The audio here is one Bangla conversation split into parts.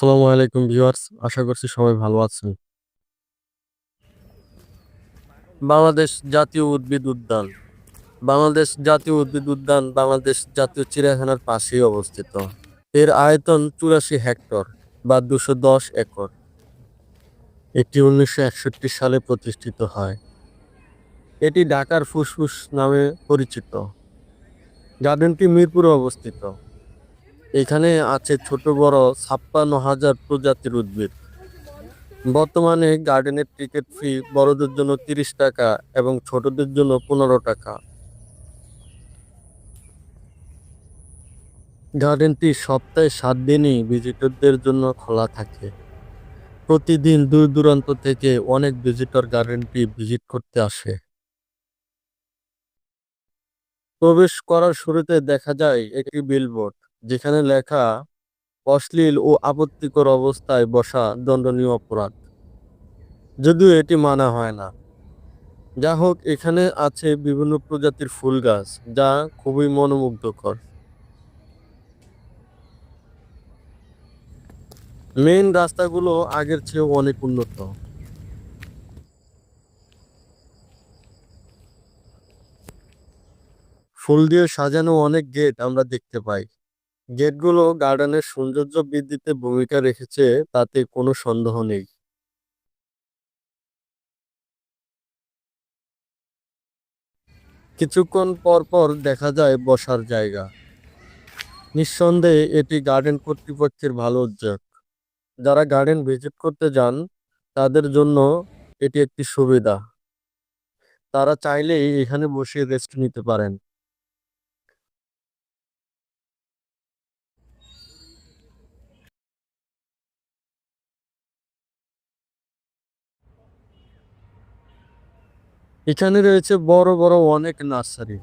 আসসালামু আলাইকুম ভিউয়ার্স, আশা করছি সবাই ভালো আছেন। বাংলাদেশ জাতীয় উদ্ভিদ উদ্যান। বাংলাদেশ জাতীয় উদ্ভিদ উদ্যান বাংলাদেশ জাতীয় চিড়িয়াখানার পাশেই অবস্থিত। এর আয়তন চুরাশি হেক্টর বা দুশো দশ একর। এটি উনিশশো একষট্টি সালে প্রতিষ্ঠিত হয়। এটি ঢাকার ফুসফুস নামে পরিচিত। গার্ডেনটি মিরপুরে অবস্থিত। এখানে আছে ছোট বড় ছাপ্পান্ন হাজার প্রজাতির উদ্ভিদ। বর্তমানে গার্ডেনের টিকিট ফি বড়দের জন্য তিরিশ টাকা এবং ছোটদের জন্য পনেরো টাকা। গার্ডেনটি সপ্তাহে সাত দিনই ভিজিটরদের জন্য খোলা থাকে। প্রতিদিন দূর দূরান্ত থেকে অনেক ভিজিটর গার্ডেনটি ভিজিট করতে আসে। প্রবেশ করার শুরুতে দেখা যায় একটি বিলবোর্ড। যেখানে লেখা, অশ্লীল ও আপত্তিকর অবস্থায় বসা দণ্ডনীয় অপরাধ। যদিও এটি মানা হয় না। যা হোক, এখানে আছে বিভিন্ন প্রজাতির ফুল গাছ, যা খুবই মনোমুগ্ধকর। মেইন রাস্তাগুলো আগের চেয়ে অনেক উন্নত। ফুল দিয়ে সাজানো অনেক গেট আমরা দেখতে পাই। গেটগুলো গার্ডেনের সৌন্দর্য বৃদ্ধিতে ভূমিকা রেখেছে, তাতে কোনো সন্দেহ নেই। কিছুক্ষণ পর পর দেখা যায় বসার জায়গা। নিঃসন্দেহে এটি গার্ডেন কর্তৃপক্ষের ভালো উদ্যোগ। যারা গার্ডেন ভিজিট করতে যান, তাদের জন্য এটি একটি সুবিধা। তারা চাইলেই এখানে বসে রেস্ট নিতে পারেন। এখানে রয়েছে বড় বড় অনেক নার্সারি।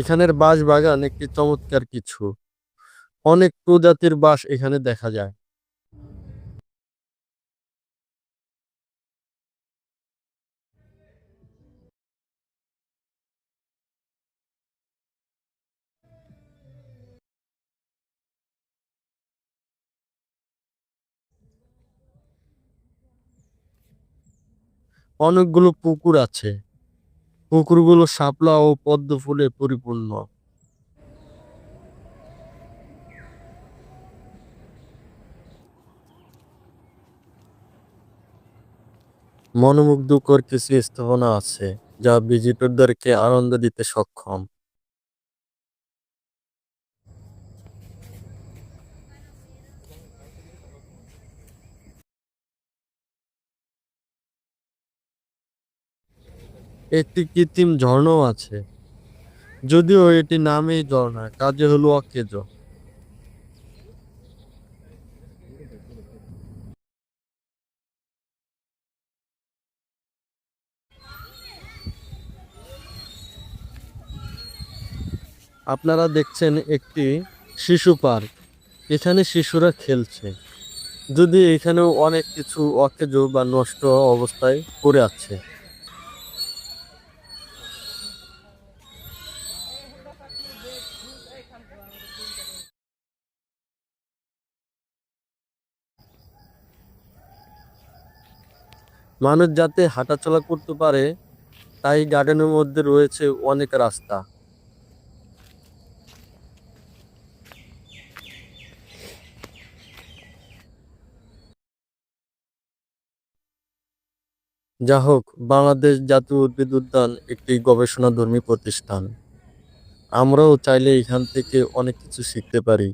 এখানের বাঁশ বাগান একটি চমৎকার কিছু। অনেক প্রজাতির বাঁশ এখানে দেখা যায়। অনেকগুলো পুকুর আছে। পুকুরগুলো শাপলা ও পদ্ম ফুলে পরিপূর্ণ। মনোমুগ্ধকর কিছু স্থাপনা আছে, যা ভিজিটরদেরকে আনন্দ দিতে সক্ষম। একটি কৃত্রিম ঝর্ণাও আছে। যদিও এটি নামেই ঝর্ণা, কাজে হলো অকেজ। আপনারা দেখছেন একটি শিশু পার্ক, এখানে শিশুরা খেলছে। যদি এখানেও অনেক কিছু অকেজ বা নষ্ট অবস্থায় পড়ে আছে। মানুষ যাতে হাঁটাচলা করতে পারে, তাই গার্ডেনের মধ্যে রয়েছে অনেক রাস্তা। যা হোক, বাংলাদেশ জাতীয় উদ্ভিদ উদ্যান একটি গবেষণাধর্মী প্রতিষ্ঠান। আমরাও চাইলে এখান থেকে অনেক কিছু শিখতে পারি।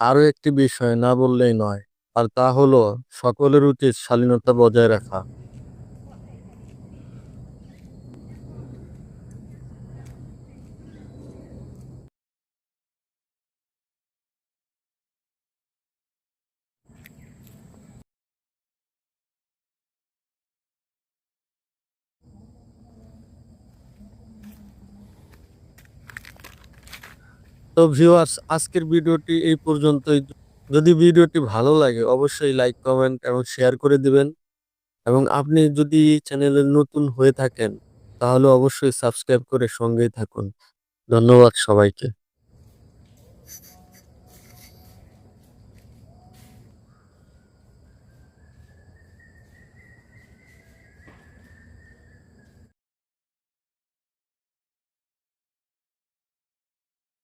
আরও একটি বিষয় না বললেই নয় আর তা হলো সকলের উচিত শালীনতা বজায় রাখা। তো ভিউয়ার্স আজকের ভিডিওটি এই পর্যন্তই। যদি ভিডিওটি ভালো লাগে, অবশ্যই লাইক কমেন্ট এবং শেয়ার করে দিবেন। এবং আপনি যদি চ্যানেলে নতুন হয়ে থাকেন, তাহলে অবশ্যই সাবস্ক্রাইব করে সঙ্গেই থাকুন। ধন্যবাদ সবাইকে।